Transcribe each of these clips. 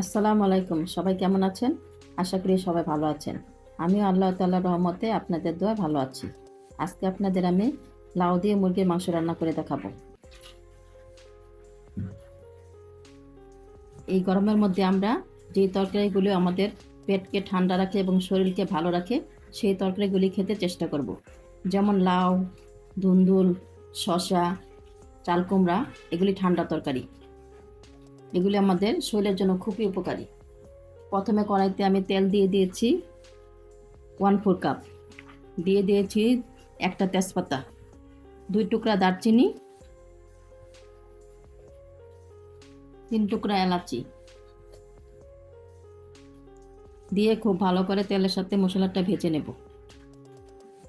আসসালামু আলাইকুম। সবাই কেমন আছেন? আশা করি সবাই ভালো আছেন। আমিও আল্লাহ তাল্লাহ রহমতে আপনাদের দোয়া ভালো আছি। আজকে আপনাদের আমি লাউ দিয়ে মুরগির মাংস রান্না করে দেখাবো। এই গরমের মধ্যে আমরা যে তরকারিগুলো আমাদের পেটকে ঠান্ডা রাখে এবং শরীরকে ভালো রাখে, সেই তরকারিগুলি খেতে চেষ্টা করব। যেমন লাউ, ধুন্দুল শশা চালকুমড়া এগুলি ঠান্ডা তরকারি। এগুলি আমাদের শরীরের জন্য খুবই উপকারী। প্রথমে কড়াইতে আমি তেল দিয়ে দিয়েছি ওয়ান ফোর কাপ দিয়ে দিয়েছি একটা তেজপাতা, দুই টুকরা দারচিনি, তিন টুকরা এলাচি। দিয়ে খুব ভালো করে তেলের সাথে মশলাটা ভেজে নেব।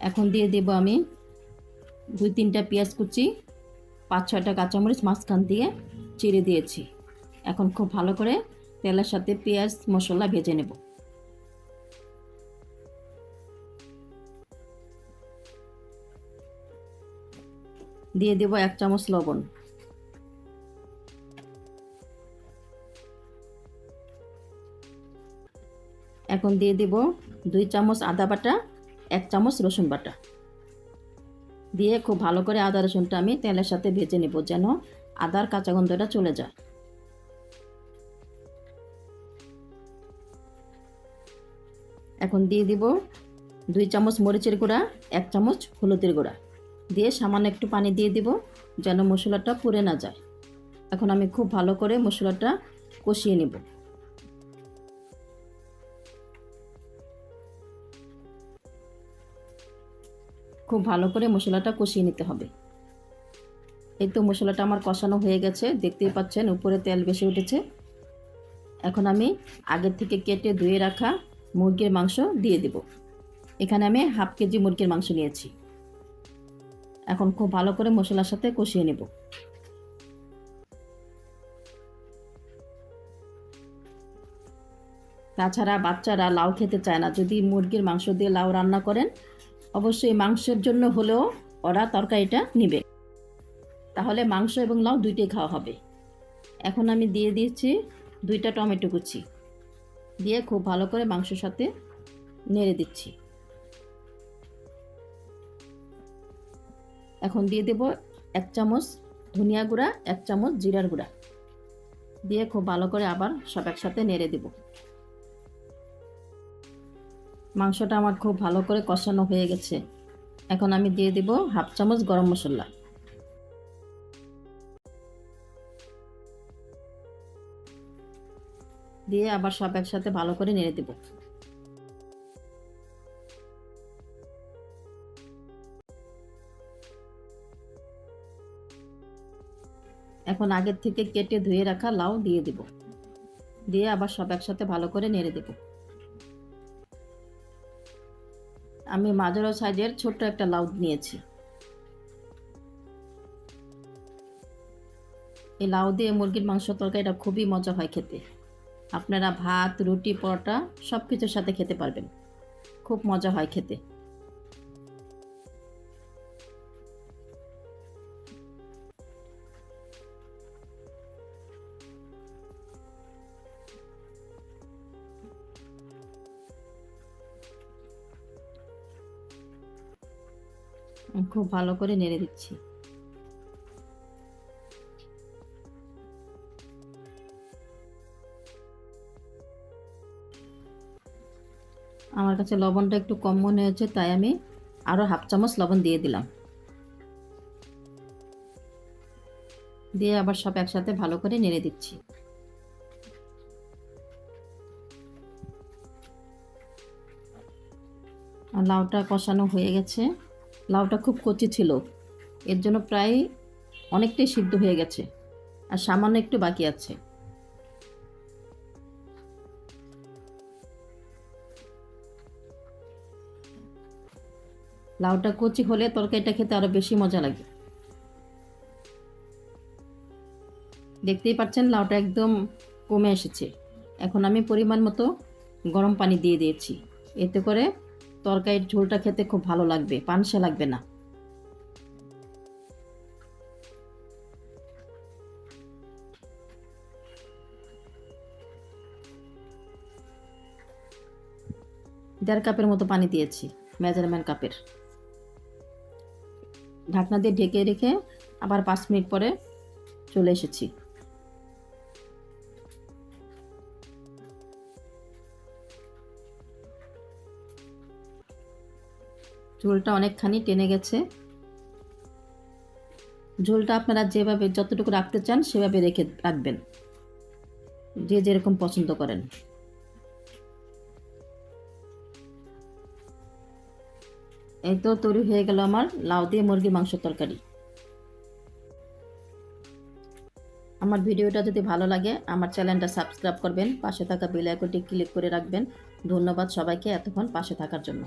এখন দিয়ে দেব আমি দুই তিনটা পেঁয়াজ কুচি, পাঁচ ছয়টা কাঁচামরিচ মাঝখান দিয়ে চিড়ে দিয়েছি। এখন খুব ভালো করে তেলের সাথে পেঁয়াজ মশলা ভেজে নেব। দিয়ে দেব এক চামচ লবণ। এখন দিয়ে দেব দুই চামচ আদা বাটা, এক চামচ রসুন বাটা। দিয়ে খুব ভালো করে আদা রসুনটা আমি তেলের সাথে ভেজে নেব যেন আদার কাঁচা গন্ধটা চলে যায়। এখন দিয়ে দিব দুই চামচ মরিচের গুঁড়া, এক চামচ হলুদের গুঁড়া। দিয়ে সামান্য একটু পানি দিয়ে দিব যেন মশলাটা পুড়ে না যায়। এখন আমি খুব ভালো করে মশলাটা কষিয়ে নেব। খুব ভালো করে মশলাটা কষিয়ে নিতে হবে। এই তো মশলাটা আমার কষানো হয়ে গেছে, দেখতেই পাচ্ছেন উপরে তেল বেশি উঠেছে। এখন আমি আগের থেকে কেটে ধুয়ে রাখা মুরগির মাংস দিয়ে দেব। এখানে আমি হাফ কেজি মুরগির মাংস নিয়েছি। এখন খুব ভালো করে মশলার সাথে কষিয়ে নেব। তাছাড়া বাচ্চারা লাউ খেতে চায় না। যদি মুরগির মাংস দিয়ে লাউ রান্না করেন, অবশ্যই মাংসের জন্য হলেও ওরা তরকারিটা নেবে। তাহলে মাংস এবং লাউ দুইটাই খাওয়া হবে। এখন আমি দিয়ে দিয়েছি দুইটা টমেটো কুচি। দিয়ে খুব ভালো করে মাংসের সাথে নেড়ে দিচ্ছি। এখন দিয়ে দেব এক চামচ ধনিয়া গুঁড়া, এক চামচ জিরার গুঁড়া। দিয়ে খুব ভালো করে আবার সব একসাথে নেড়ে দেব। মাংসটা আমার খুব ভালো করে কষানো হয়ে গেছে। এখন আমি দিয়ে দেব হাফ চামচ গরম মশলা। দিয়ে আবার সব একসাথে ভালো করে নেড়ে দেব। এখন আগের থেকে কেটে ধুয়ে রাখা লাউ দিয়ে দেব। দিয়ে আবার সব একসাথে ভালো করে নেড়ে দেব। আমি মাঝারো সাইজের ছোট্ট একটা লাউ নিয়েছি। এই লাউ দিয়ে মুরগির মাংস তরকারিটা খুবই মজা হয় খেতে। আপনারা ভাত, রুটি, পরোটা সব কিছুর সাথে খেতে পারবেন। খুব মজা হয় খেতে। খুব ভালো করে নেড়ে দিচ্ছি। আমার কাছে লবণটা একটু কম মনে হয়েছে, তাই আমি আরও হাফ চামচ লবণ দিয়ে দিলাম। দিয়ে আবার সব একসাথে ভালো করে নেড়ে দিচ্ছি। আর লাউটা কষানো হয়ে গেছে। লাউটা খুব কচি ছিল, এর জন্য প্রায় অনেকটাই সিদ্ধ হয়ে গেছে, আর সামান্য একটু বাকি আছে। লাউটা কচি হলে তরকারিটা খেতে আরও বেশি মজা লাগে। দেখতেই পাচ্ছেন লাউটা একদম কমে এসেছে। এখন আমি পরিমাণ মতো গরম পানি দিয়ে দিয়েছি। এতে করে তরকারির ঝোলটা খেতে খুব ভালো লাগবে, পানসা লাগবে না। দেড় কাপের মতো পানি দিয়েছি, মেজারমেন্ট কাপের। ঢাকনা দিয়ে ঢেকে রেখে আবার পাঁচ মিনিট পরে চলে এসেছি। ঝোলটা অনেকখানি টেনে গেছে। ঝোলটা আপনারা যেভাবে যতটুকু রাখতে চান সেভাবে রেখে রাখবেন। যে যেরকম পছন্দ করেন। এই তো তৈরি হয়ে গেল আমার লাউ দিয়ে মুরগি মাংস তরকারি। আমার ভিডিওটা যদি ভালো লাগে, আমার চ্যানেলটা সাবস্ক্রাইব করবেন, পাশে থাকা বেল আইকনটি ক্লিক করে রাখবেন। ধন্যবাদ সবাইকে এতক্ষণ পাশে থাকার জন্য।